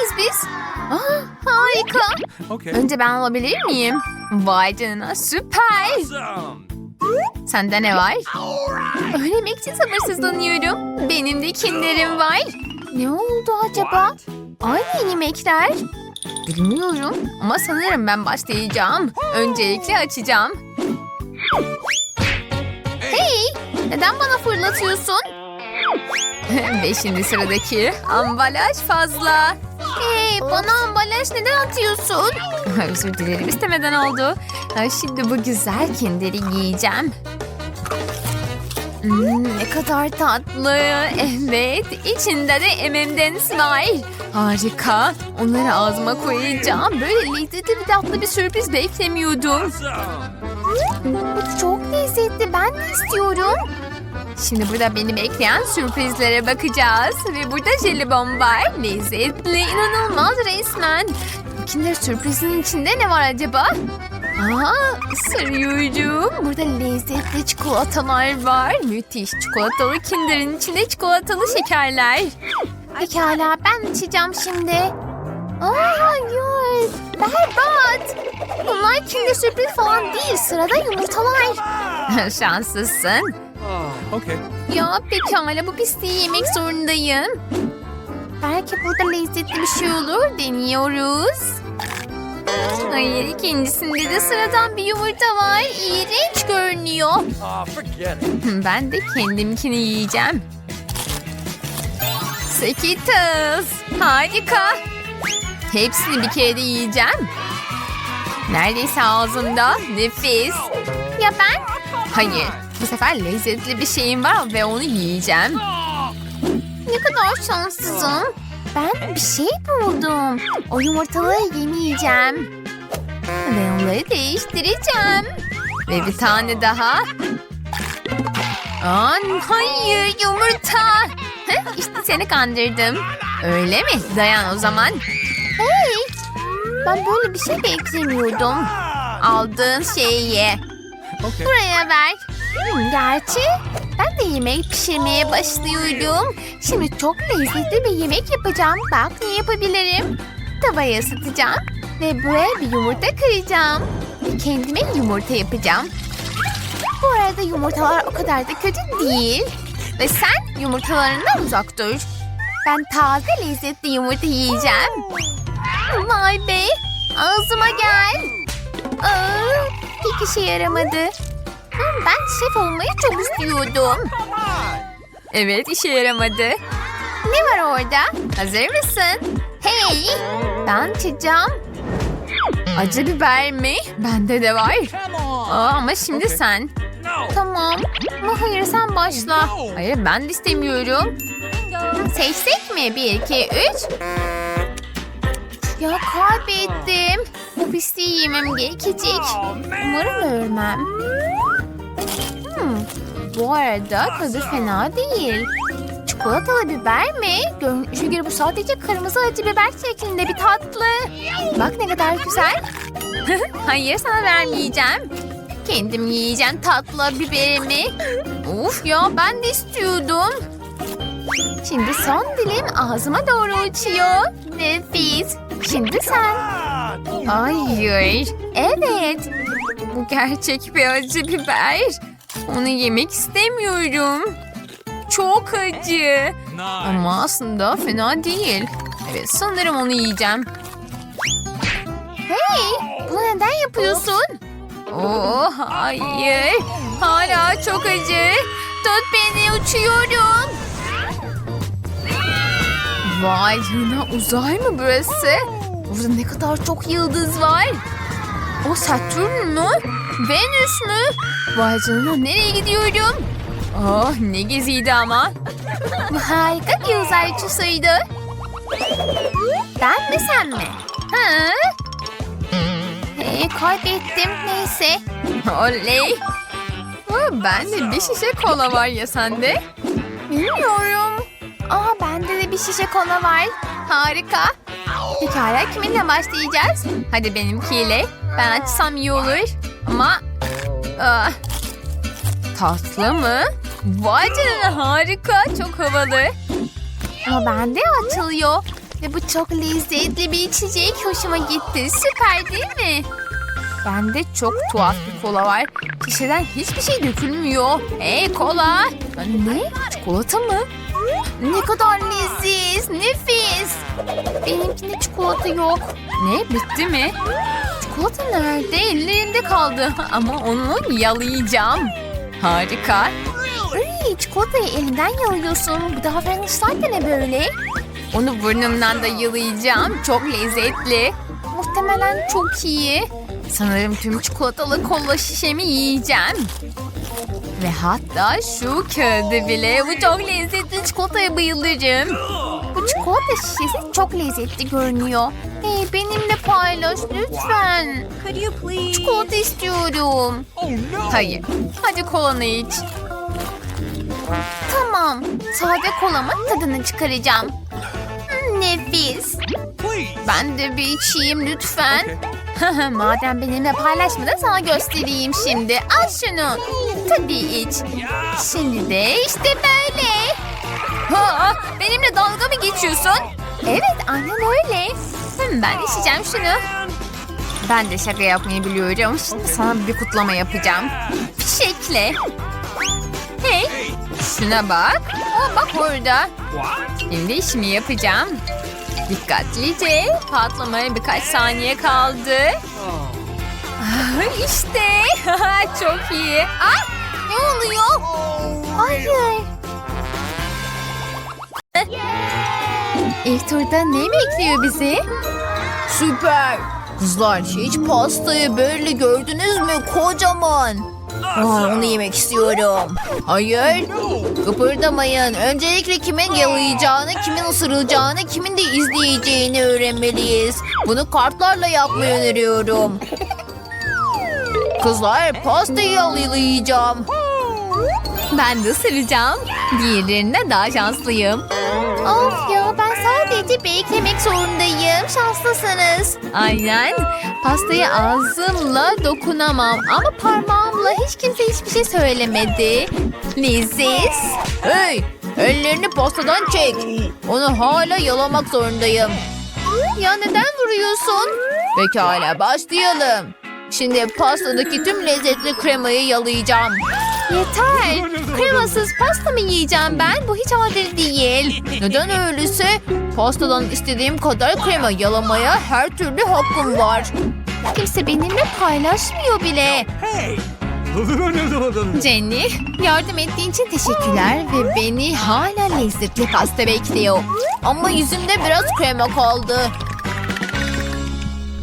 miyiz biz? Aa, harika. Okay. Önce ben alabilir miyim? Vay canına süper. Awesome. Sende ne var? Öğrenmek için sabırsızlanıyorum. Benim de kinderim var. Ne oldu acaba? Aynı yemekler. Bilmiyorum ama sanırım ben başlayacağım. Öncelikle açacağım. Hey! Neden bana fırlatıyorsun? Ve şimdi sıradaki ambalaj fazla. Hey bana ambalaj neden atıyorsun? Özür dilerim istemeden oldu. Ha, Şimdi bu güzel kinderi yiyeceğim. Hmm, ne kadar tatlı. Evet, içinde de M&M's var. Harika. Onları ağzıma koyacağım. Böyle lezzetli bir tatlı bir sürpriz beklemiyordum. Bu çok lezzetli. Ben de istiyorum. Şimdi burada beni bekleyen sürprizlere bakacağız. Ve burada jelibon var. Lezzetli, inanılmaz resmen. Kinder sürprizin içinde ne var acaba? Aa, ısırıyorum. Burada lezzetli çikolatalar var. Müthiş çikolatalı kinderin içinde çikolatalı şekerler. Pekala ben açacağım şimdi. Aa, hayır. Berbat. Bunlar kinder sürpriz falan değil. Sırada yumurtalar. Şanslısın. Okay. Ya pekala bu pisliği yemek zorundayım. Belki burada lezzetli bir şey olur. Deniyoruz. Hayır ikincisinde de sıradan bir yumurta var. İğrenç görünüyor. Oh. Ben de kendimkini yiyeceğim. Skittles. Harika. Hepsini bir kere de yiyeceğim. Neredeyse ağzımda. Nefis. Ya ben? Hayır. Bu sefer lezzetli bir şeyim var ve onu yiyeceğim. Ne kadar şanssızım. Ben bir şey buldum. O yumurtaları yemeyeceğim. Ve onları değiştireceğim. Ve bir tane daha. An hayır yumurta. Heh, işte seni kandırdım. Öyle mi? Dayan o zaman. Hey! Ben böyle bir şey beklemiyordum. Aldığın şeyi ye. Okay. Buraya ver. Gerçi ben de yemek pişirmeye başlıyorum. Şimdi çok lezzetli bir yemek yapacağım. Bak ne yapabilirim. Tavayı ısıtacağım. Ve buraya bir yumurta kıracağım. Kendime yumurta yapacağım. Bu arada yumurtalar o kadar da kötü değil. Ve sen yumurtalarından uzak dur. Ben taze lezzetli yumurta yiyeceğim. Vay be. Ağzıma gel. Aa, hiç işe yaramadı. Hmm, Ben şef olmayı çok istiyordum. Evet işe yaramadı. Ne var orada? Hazır mısın? Hey! Ben açacağım. Acı biber mi? Bende de var. Aa, ama şimdi Okay. sen. Tamam. Ama hayır sen başla. Hayır ben de istemiyorum. Seçsek mi? Bir, iki, üç. Ya kaybettim. Bu pisliği yemem gerekecek. Umarım ölmem. Bu arada tadı fena değil. Çikolatalı biber mi? Görünüşe göre bu sadece kırmızı acı biber şeklinde bir tatlı. Bak ne kadar güzel. Hayır sana vermeyeceğim. Kendim yiyeceğim tatlı biberimi. Of ya ben de istiyordum. Şimdi son dilim ağzıma doğru uçuyor. Nefis. Şimdi sen. Hayır. Evet. Bu gerçek bir acı biber. Onu yemek istemiyorum. Çok acı. Ama aslında fena değil. Evet sanırım onu yiyeceğim. Hey! Bunu neden yapıyorsun? Oh hayır. Hala çok acı. Tut beni uçuyorum. Vay canına uzay mı burası? Burada ne kadar çok yıldız var. O Satürn mü? Venüs mü? Vay canına nereye gidiyorum? Oh ne geziydi ama. Bu harika bir uzay uçuşuydu. Ben mi sen mi? Ha? Hey, kaybettim neyse. Oley. Oh, bende bir şişe kola var ya sende? Bilmiyorum. Aa bende de bir şişe kola var. Harika. Pekala kiminle başlayacağız? Hadi benimkiyle. Ben açsam iyi olur. Ama... ah, tatlı mı? Vay canına harika. Çok havalı. Ama bende açılıyor. Ve bu çok lezzetli bir içecek. Hoşuma gitti. Süper değil mi? Bende çok tuhaf bir kola var. Şişeden hiçbir şey dökülmüyor. Hey kola. Ne? Çikolata mı? Ne kadar leziz. Nefis. Benimkinde çikolata yok. Ne? Bitti mi? Çikolata nerede? Ellerimde kaldı. Ama onu yalayacağım. Harika. Ay, çikolatayı elinden yalıyorsun. Bu davranışlar da ne böyle? Onu burnumdan da yalayacağım. Çok lezzetli. Muhtemelen çok iyi. Sanırım tüm çikolatalı kola şişemi yiyeceğim. Ve hatta şu kağıdı bile. Bu çok lezzetli çikolataya bayılırım. Çikolata şişesi çok lezzetli görünüyor. Hey benimle paylaş lütfen. Could you please? Çikolata istiyorum. Oh! Hayır. Hadi kolanı iç. Tamam. Sade kolamın tadını çıkaracağım. Nefis. Ben de bir içeyim lütfen. Madem benimle paylaşmadın sana göstereyim şimdi. Al şunu. Tabii iç. Şimdi de işte böyle. Ha, benimle dalga mı geçiyorsun? Evet aynen öyle. Hmm, ben içeceğim şunu. Ben de şaka yapmayı biliyorum. Şimdi sana bir kutlama yapacağım. Fişekle. Hey şuna bak. Aa, bak orada. Şimdi işimi yapacağım. Dikkatlice patlamaya birkaç saniye kaldı. Ah, İşte çok iyi. Ah, ne oluyor? Hayır. İlk turda ne bekliyor bizi? Süper. Kızlar hiç pastayı böyle gördünüz mü? Kocaman. Aa, onu yemek istiyorum. Hayır. Kıpırdamayın. Öncelikle kimin yalayacağını, kimin ısırılacağını, kimin de izleyeceğini öğrenmeliyiz. Bunu kartlarla yapmayı öneriyorum. Kızlar pastayı yalayacağım. Ben de ısıracağım. Diğerlerinde daha şanslıyım. Of beklemek zorundayım. Şanslısınız. Aynen. Pastayı ağzımla dokunamam ama parmağımla hiç kimse hiçbir şey söylemedi. Leziz. Hey ellerini pastadan çek. Onu hala yalamak zorundayım. Ya neden vuruyorsun? Pekala başlayalım. Şimdi pastadaki tüm lezzetli kremayı yalayacağım. Yeter. Kremasız pasta mı yiyeceğim ben? Bu hiç adil değil. Neden öyleyse? Pastadan istediğim kadar krema yalamaya her türlü hakkım var. Kimse benimle paylaşmıyor bile. Jenny, yardım ettiğin için teşekkürler ve beni hala lezzetli pasta bekliyor. Ama yüzümde biraz krema kaldı.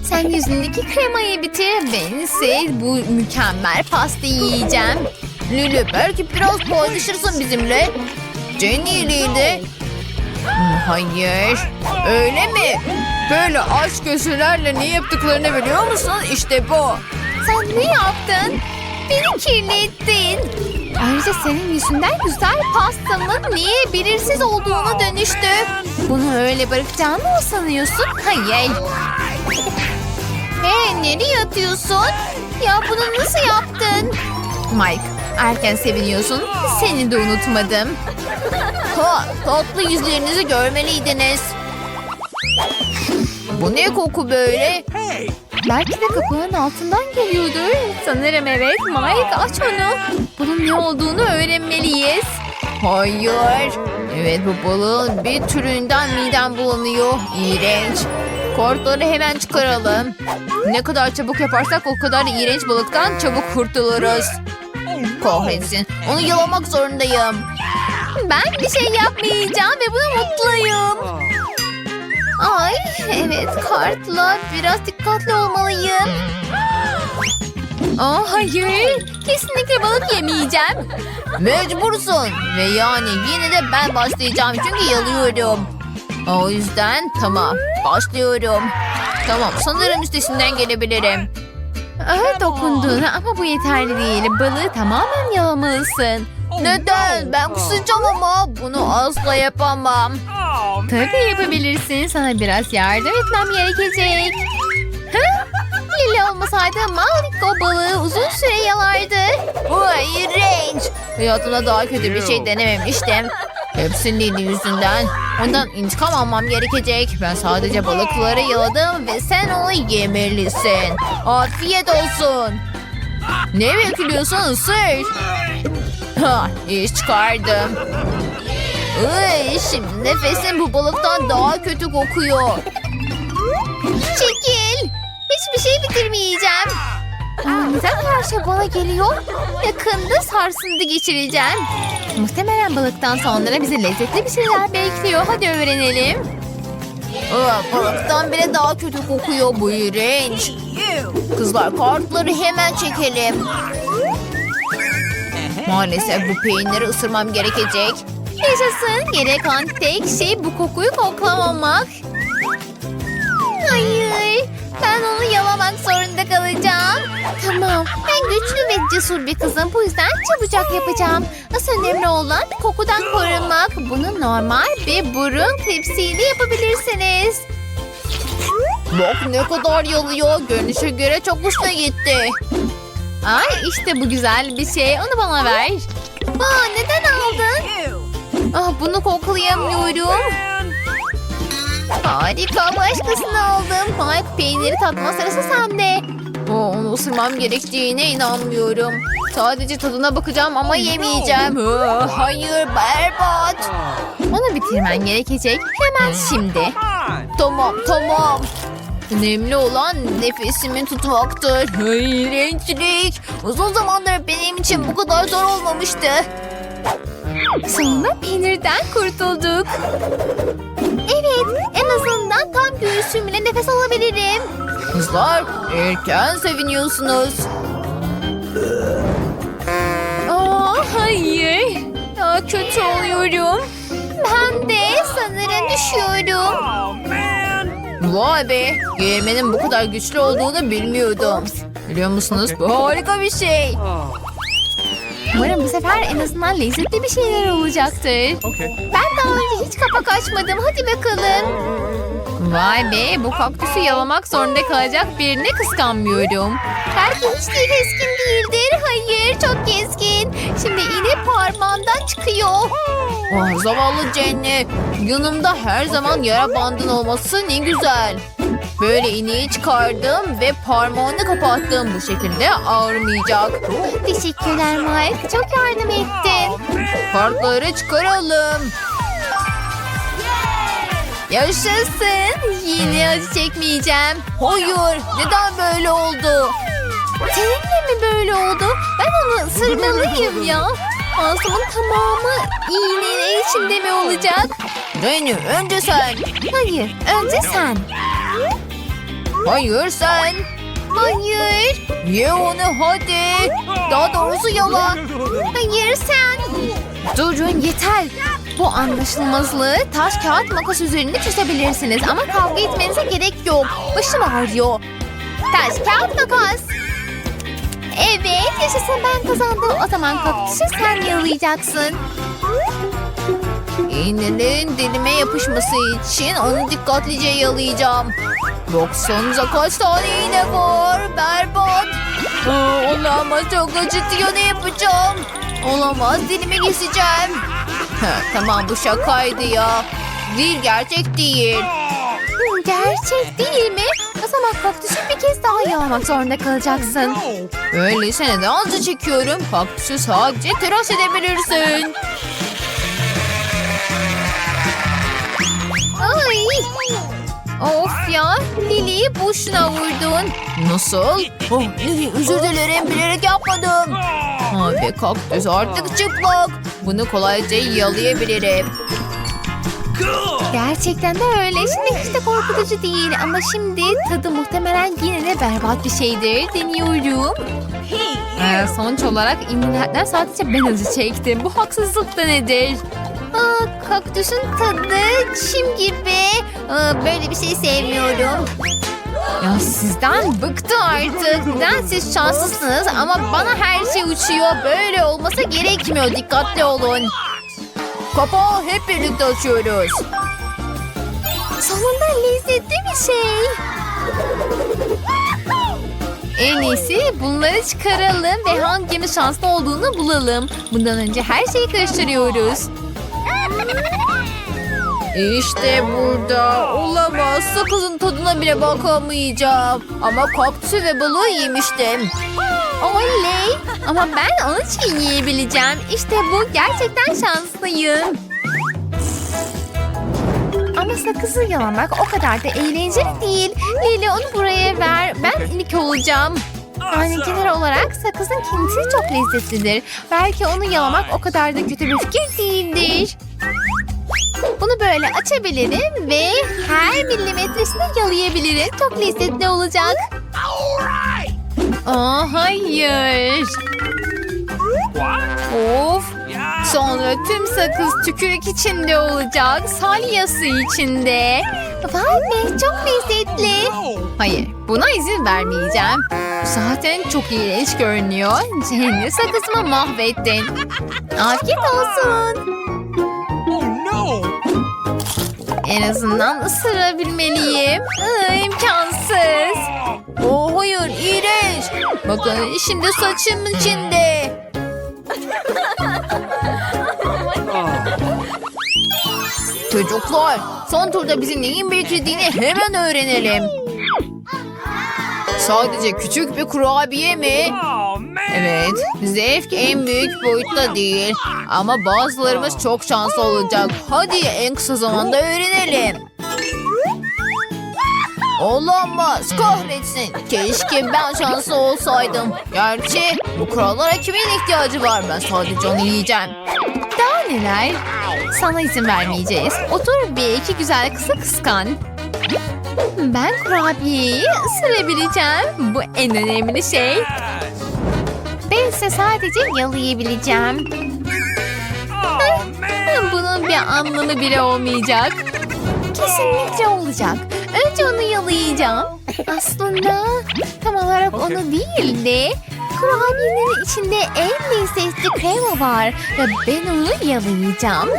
Sen yüzündeki kremayı bitir, ben ise bu mükemmel pastayı yiyeceğim. Lülü belki biraz paylaşırsın bizimle. Jenny ile Hayır. Öyle mi? Böyle aç gözlerle ne yaptıklarını biliyor musun? İşte bu. Sen ne yaptın? Beni kirlettin. Ayrıca senin yüzünden güzel pastamın niye belirsiz olduğunu dönüştü. Bunu öyle bırakacağını mı sanıyorsun? Hayır. Hey nereye atıyorsun? Ya bunu nasıl yaptın? Mike erken seviniyorsun. Seni de unutmadım. Ha, tatlı yüzlerinizi görmeliydiniz. Bu ne koku böyle? Hey! Belki de kapının altından geliyordur. Sanırım evet. Mike aç onu. Bunun ne olduğunu öğrenmeliyiz. Hayır. Evet bu balığın bir türünden midem bulanıyor. İğrenç. Kortları hemen çıkaralım. Ne kadar çabuk yaparsak o kadar iğrenç balıktan çabuk kurtuluruz. Kahretsin. Onu yalamak zorundayım. Ben bir şey yapmayacağım ve buna mutluyum. Oh. Ay evet kartla biraz dikkatli olmalıyım. Aa, hayır kesinlikle balık yemeyeceğim. Mecbursun ve yani yine de ben başlayacağım çünkü yalıyorum. O yüzden tamam başlıyorum. Tamam sanırım üstesinden gelebilirim. Evet dokunduğunu ama bu yeterli değil. Balığı tamamen yalamalısın. Neden? Ben kusacağım ama bunu asla yapamam. Tabii yapabilirsin. Sana biraz yardım etmem gerekecek. Hı? Lili olmasaydı Malik o balığı uzun süre yalardı. Bu iğrenç. Hayatımda daha kötü bir şey denememiştim. Hepsinin eli yüzünden. Ondan intikam almam gerekecek. Ben sadece balıkları yaladım ve sen onu yemelisin. Afiyet olsun. Ne bekliyorsun ısır? Ha, iş çıkardım. Iy, şimdi nefesim bu balıktan daha kötü kokuyor. Çekil. Hiçbir şey bitirmeyeceğim. Neden her şey bana geliyor? Yakında sarsıntı geçireceğim. Muhtemelen balıktan sonra bizi lezzetli bir şeyler bekliyor. Hadi öğrenelim. Aa, balıktan bile daha kötü kokuyor. Bu iğrenç. Kızlar kartları hemen çekelim. Maalesef bu peyniri ısırmam gerekecek. Yaşasın. Gerek olan tek şey bu kokuyu koklamamak. Hayır. Ben onu yalamak zorunda kalacağım. Tamam. Ben güçlü ve cesur bir kızım. Bu yüzden çabucak yapacağım. Asıl önemli olan kokudan korunmak. Bunu normal bir burun klipsiyle yapabilirsiniz. Bak ne kadar yalıyor. Görünüşe göre çok hoşuna gitti. Ay işte bu güzel bir şey. Onu bana ver. Aa, neden aldın? Ah, bunu koklayamıyorum. Harika başkasını aldım. Mike peyniri tatma sırası sende. Oo, onu ısırmam gerektiğine inanmıyorum. Sadece tadına bakacağım ama yemeyeceğim. Aa, hayır berbat. Onu bitirmen gerekecek. Hemen şimdi. Tamam tamam. Önemli olan nefesimi tutmaktır. Renklilik. Uzun zamandır benim için bu kadar zor olmamıştı. Sonunda peynirden kurtulduk. Evet, en azından tam göğsümle nefes alabilirim. Kızlar, erken seviniyorsunuz. Aa, hayır. Daha kötü oluyorum. Ben de sanırım düşüyorum. Oh! Vay be, yemenin bu kadar güçlü olduğunu bilmiyordum. Biliyor musunuz? Bu harika bir şey. Umarım bu sefer en azından lezzetli bir şeyler olacaktır. Okay. Ben daha önce hiç kapak açmadım. Hadi bakalım. Vay be bu kaktüsü yalamak zorunda kalacak birini kıskanmıyorum. Belki hiç de keskin değildir. Hayır çok keskin. Şimdi iğne parmağımdan çıkıyor. Oh, zavallı Jenny. Yanımda her zaman yara bandın olması ne güzel. Böyle iğneyi çıkardım ve parmağını kapattım. Bu şekilde ağrımayacak. Teşekkürler Mike. Çok yardım ettin. Kartları çıkaralım. Yaşasın. Yine acı çekmeyeceğim. Hayır. Neden böyle oldu? Seninle mi böyle oldu? Ben onu ısırmalıyım ya. Ağzımın tamamı iğnenin içinde mi olacak? Jenny önce sen. Hayır önce sen. Hayır sen. Hayır. Ye onu hadi. Daha doğrusu yala. Hayır sen. Durun yeter. Bu anlaşılmazlığı taş kağıt makas üzerinde çözebilirsiniz ama kavga etmenize gerek yok. Başım ağrıyor. Taş kağıt makas. Evet yaşasın ben kazandım. O zaman kaktüsü sen yalayacaksın. İğnenin dilime yapışması için onu dikkatlice yalayacağım. Baksanıza kaç tane iğne var. Berbat. Olamaz çok acıtıyor ne yapacağım? Olamaz dilimi keseceğim. Tamam bu şakaydı ya. Değil gerçek değil. Gerçek değil mi? O zaman kaktüsü bir kez daha yalamak zorunda kalacaksın. Öyleyse neden acı çekiyorum? Kaktüsü sadece tıraş edebilirsin. Ay! Of ya, Lili'yi boşuna vurdun. Nasıl? Oh, Lili özür dilerim, bilerek yapmadım. Abi kaktüs artık çıplak. Bunu kolayca yalayabilirim. Gerçekten de öyle. Şimdi hiç de korkutucu değil. Ama şimdi tadı muhtemelen yine de berbat bir şeydir. Deniyorum. Ee, sonuç olarak immuniyetler sadece ben acı çektim. Bu haksızlık da nedir? Aa, kaktüsün tadı çim gibi. Aa, böyle bir şey sevmiyorum. Ya sizden bıktım artık. Neden siz şanslısınız ama bana her şey uçuyor. Böyle olması gerekmiyor. Dikkatli olun. Kapağı hep birlikte açıyoruz. Sonunda lezzetli bir şey. En iyisi bunları çıkaralım ve hangimiz şanslı olduğunu bulalım. Bundan önce her şeyi karıştırıyoruz. İşte burada. Olamaz. Sakızın tadına bile bakamayacağım. Ama kaktüsü ve balığı yemiştim. Oley! Ama ben onu çiğneyebileceğim. İşte bu gerçekten şanslıyım. Ama sakızı yalamak o kadar da eğlenceli değil. Lili onu buraya ver. Ben ilk olacağım. Yani genel olarak sakızın kendisi çok lezzetlidir. Belki onu yalamak o kadar da kötü bir fikir değildir. Bunu böyle açabilirim ve her milimetresini yalayabilirim. Çok lezzetli olacak. Aa, hayır. Of. Sonra tüm sakız tükürük içinde olacak. Salyası içinde. Vay be çok lezzetli. Hayır buna izin vermeyeceğim. Zaten çok iğrenç görünüyor. Cennet sakızımı mahvettin. Afiyet olsun. En azından ısırabilmeliyim. Iı, imkansız. Oh hayır iğrenç. Bakın şimdi saçım içinde. Çocuklar son turda bizi neyin beklediğini hemen öğrenelim. Sadece küçük bir kurabiye mi? Evet, zevk en büyük boyutta değil. Ama bazılarımız çok şanslı olacak. Hadi en kısa zamanda öğrenelim. Olamaz, kahretsin. Keşke ben şanslı olsaydım. Gerçi bu kurallara kimin ihtiyacı var? Ben sadece onu yiyeceğim. Daha neler? Sana izin vermeyeceğiz. Otur bir iki güzel kısa kıskan. Ben kurabiyeyi ısırabileceğim. Bu en önemli şey. İse sadece yalayabileceğim. Oh! Bunun bir anlamı bile olmayacak. Kesinlikle olacak. Önce onu yalayacağım. Aslında tam olarak onu değil de kurabiyenin içinde en lezzetli krema var. Ve ben onu yalayacağım.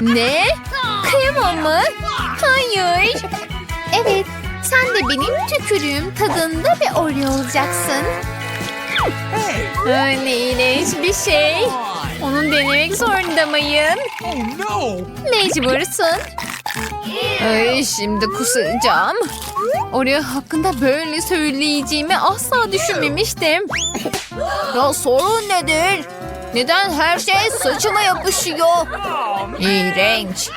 Ne? Krema mı? Hayır. Evet, sen de benim tükürüğüm tadında bir Oreo olacaksın. Ne iğrenç bir şey. Onu denemek zorunda mıyım? Mecbursun. Ay, şimdi kusacağım. Oraya hakkında böyle söyleyeceğimi asla düşünmemiştim. Ya sorun nedir? Neden her şey saçıma yapışıyor? İğrenç.